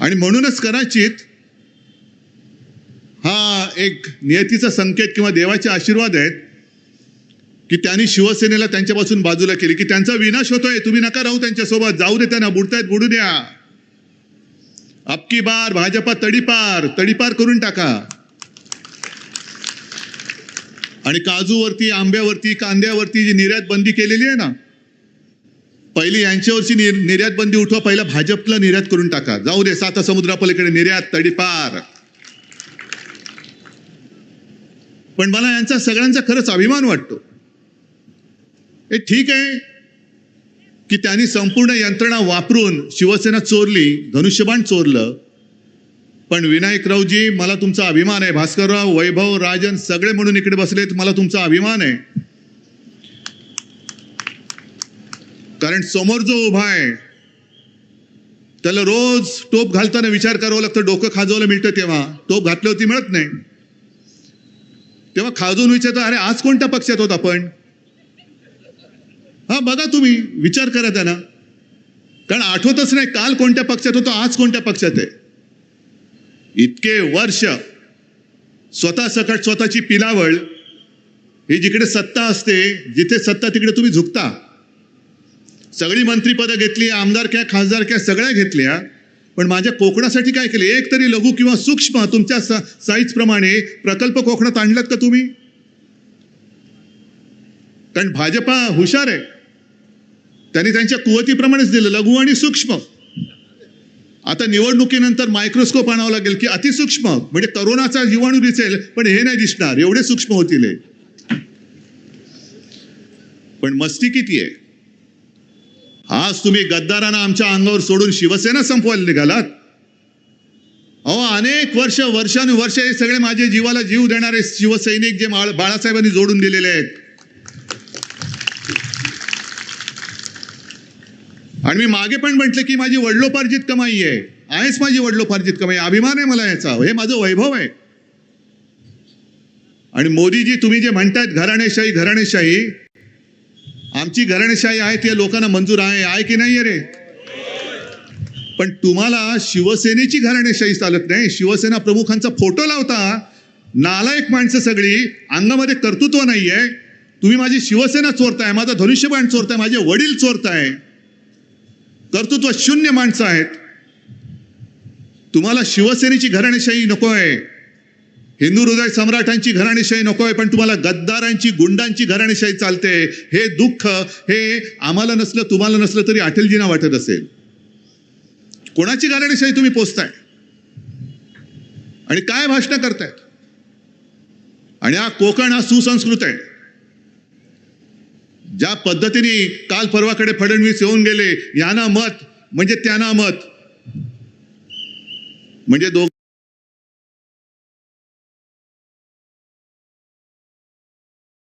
आणि म्हणूनच कदाचित हा एक नियतीचा संकेत किंवा देवाचे आशीर्वाद आहेत की त्यांनी शिवसेनेला त्यांच्यापासून बाजूला केली की त्यांचा विनाश होतोय तुम्ही नका राहू त्यांच्यासोबत जाऊ दे त्यांना बुडतायत बुडू द्या. अबकी बार भाजपा तडीपार तडीपार करून टाका. आणि काजूवरती आंब्यावरती कांद्यावरती जी निर्यात बंदी केलेली आहे ना पहिली यांच्यावरची निर- निर्यात बंदी उठवा पहिला भाजपला निर्यात करून टाका. जाऊ दे साता समुद्रापलीकडे निर्यात तडीपार पण मला यांचा सगळ्यांचा खरंच अभिमान वाटतो. हे ठीक आहे की त्यांनी संपूर्ण यंत्रणा वापरून शिवसेना चोरली धनुष्यबाण चोरलं पण विनायकरावजी मला तुमचा अभिमान आहे. भास्करराव वैभव राजन सगळे म्हणून इकडे बसलेत मला तुमचा अभिमान आहे. कारण समोर जो उभा आहे त्याला रोज टोप घालताना विचार करावा लागतं डोकं खाजवलं मिळतं तेव्हा. टोप घातल्यावरती मिळत नाही. तेव्हा खाजून विचारतो अरे आज कोणत्या पक्षात होत आपण? हा बघा तुम्ही विचार करा त्यांना. कारण आठवतच नाही काल कोणत्या पक्षात होतो आज कोणत्या पक्षात आहे. इतके वर्ष स्वतः सकट स्वतःची पिलावळ ही जिकडे सत्ता असते जिथे सत्ता तिकडे तुम्ही झुकता. सगळी मंत्रीपदं घेतली आमदारक्या खासदारक्या सगळ्या घेतल्या. पण माझ्या कोकणासाठी काय केले? एक तरी लघु किंवा सूक्ष्म तुमच्या साईज प्रमाणे प्रकल्प कोकणात आणलात का तुम्ही? कारण भाजपा हुशार आहे. त्यांनी त्यांच्या कुवतीप्रमाणेच दिलं लघु आणि सूक्ष्म. आता निवडणुकीनंतर मायक्रोस्कोप आणावं लागेल की अतिसूक्ष्म म्हणजे करोनाचा जीवाणू दिसेल पण हे नाही दिसणार. एवढे सूक्ष्म होतील पण मस्ती किती आहे? आज तुम्ही गद्दारांना आमच्या अंगावर सोडून शिवसेना संपवायला निघालात? अहो अनेक वर्ष वर्षानुवर्ष हे सगळे माझे जीवाला जीव देणारे शिवसैनिक जे बाळासाहेबांनी जोडून दिलेले आहेत. आणि मी मागे पण म्हटलं की माझी वडलोपार्जित कमाई आहे. आहेच माझी वडलोपार्जित कमाई. अभिमान आहे मला याचा. हे माझं वैभव आहे. आणि मोदीजी तुम्ही जे म्हणतायत घराणेशाही घराणेशाही आमची घराणेशाही आहे ते लोकांना मंजूर आहे आहे की नाही रे? पण तुम्हाला शिवसेनेची घराणेशाही चालत नाही. शिवसेना प्रमुखांचा फोटो लावता नालायक माणसं सगळी अंगामध्ये कर्तृत्व नाहीये. तुम्ही माझी शिवसेना चोरताय माझा धनुष्यबाण चोरताय माझे वडील चोरताय. कर्तृत्व शून्य माणसं आहेत. तुम्हाला शिवसेनेची घराणेशाही नको आहे हिंदू हृदय सम्राटांची घराणेशाही नको आहे पण तुम्हाला गद्दारांची गुंडांची घराणेशाही चालते. हे दुःख हे आम्हाला नसलं तुम्हाला नसलं तरी अटलजींना वाटत असेल. कोणाची घराणेशाही तुम्ही पोचताय आणि काय भाषण करतायत? आणि हा कोकण हा सुसंस्कृत आहे. ज्या पद्धतीने काल परवाकडे फडणवीस येऊन गेले यांना मत म्हणजे त्यांना मत. म्हणजे दोघ